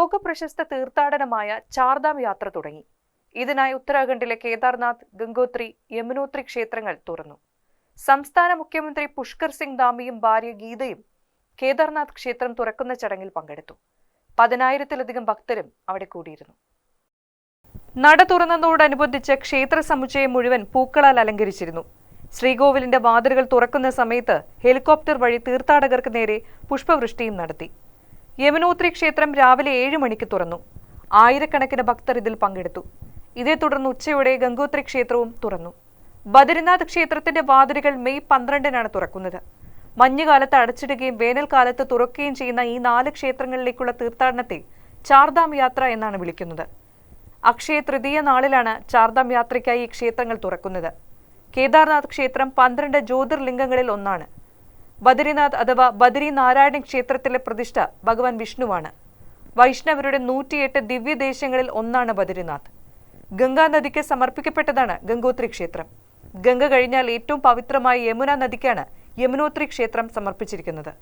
ലോക പ്രശസ്ത തീർത്ഥാടനമായ ചാർധാം യാത്ര തുടങ്ങി. ഇതിനായി ഉത്തരാഖണ്ഡിലെ കേദാർനാഥ് ഗംഗോത്രി യമുനോത്രി ക്ഷേത്രങ്ങൾ തുറന്നു. സംസ്ഥാന മുഖ്യമന്ത്രി പുഷ്കർ സിംഗ് ധാമിയും ഭാര്യ ഗീതയും കേദാർനാഥ് ക്ഷേത്രം തുറക്കുന്ന ചടങ്ങിൽ പങ്കെടുത്തു. പതിനായിരത്തിലധികം ഭക്തരും അവിടെ കൂടിയിരുന്നു. നട തുറന്നതോടനുബന്ധിച്ച് ക്ഷേത്ര സമുച്ചയം മുഴുവൻ പൂക്കളാൽ അലങ്കരിച്ചിരുന്നു. ശ്രീകോവിലിന്റെ വാതിലുകൾ തുറക്കുന്ന സമയത്ത് ഹെലികോപ്റ്റർ വഴി തീർത്ഥാടകർക്ക് നേരെ പുഷ്പവൃഷ്ടിയും നടത്തി. യമുനോത്രി ക്ഷേത്രം രാവിലെ ഏഴ് മണിക്ക് തുറന്നു. ആയിരക്കണക്കിന് ഭക്തർ ഇതിൽ പങ്കെടുത്തു. ഇതേ തുടർന്ന് ഉച്ചയോടെ ഗംഗോത്രി ക്ഷേത്രവും തുറന്നു. ബദരിനാഥ് ക്ഷേത്രത്തിന്റെ വാതിലുകൾ മെയ് പന്ത്രണ്ടിനാണ് തുറക്കുന്നത്. മഞ്ഞുകാലത്ത് അടച്ചിടുകയും വേനൽക്കാലത്ത് തുറക്കുകയും ചെയ്യുന്ന ഈ നാല് ക്ഷേത്രങ്ങളിലേക്കുള്ള തീർത്ഥാടനത്തെ ചാർധാം യാത്ര എന്നാണ് വിളിക്കുന്നത്. അക്ഷയ തൃതീയ നാളിലാണ് ചാർധാം യാത്രയ്ക്കായി ഈ ക്ഷേത്രങ്ങൾ തുറക്കുന്നത്. കേദാർനാഥ് ക്ഷേത്രം പന്ത്രണ്ട് ജ്യോതിർലിംഗങ്ങളിൽ ഒന്നാണ്. ബദരിനാഥ് അഥവാ ബദരി നാരായണ ക്ഷേത്രത്തിലെ പ്രതിഷ്ഠ ഭഗവാൻ വിഷ്ണുവാണ്. വൈഷ്ണവരുടെ നൂറ്റിയെട്ട് ദിവ്യദേശങ്ങളിൽ ഒന്നാണ് ബദരിനാഥ്. ഗംഗാ നദിക്ക് സമർപ്പിക്കപ്പെട്ടതാണ് ഗംഗോത്രി ക്ഷേത്രം. ഗംഗ കഴിഞ്ഞാൽ ഏറ്റവും പവിത്രമായ യമുന നദിക്കാണ് യമുനോത്രി ക്ഷേത്രം സമർപ്പിച്ചിരിക്കുന്നത്.